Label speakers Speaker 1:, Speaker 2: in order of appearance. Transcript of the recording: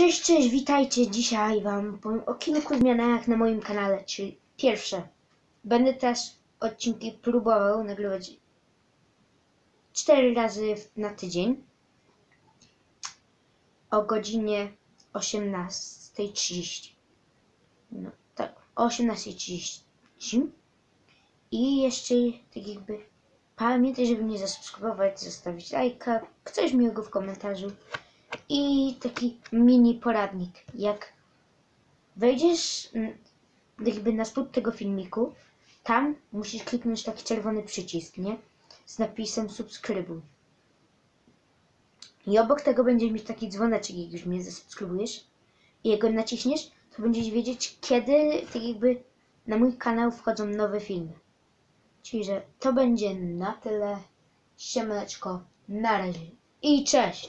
Speaker 1: Cześć, cześć, witajcie. Dzisiaj Wam powiem o kilku zmianach na moim kanale, czyli pierwsze. Będę też odcinki próbował nagrywać 4 razy na tydzień o godzinie 18.30. No tak, o 18.30. I jeszcze tak jakby pamiętaj, żeby mnie zasubskrybować, zostawić lajka, coś miłego w komentarzu i taki mini poradnik. Jak wejdziesz mm, jakby na spód tego filmiku, tam musisz kliknąć taki czerwony przycisk, nie? Z napisem subskrybuj. I obok tego będziesz mieć taki dzwoneczek, jak już mnie zasubskrybujesz. I jak go naciśniesz, to będziesz wiedzieć, kiedy tak jakby na mój kanał wchodzą nowe filmy. Czyli, że to będzie na tyle. Siemaneczko, na razie i cześć!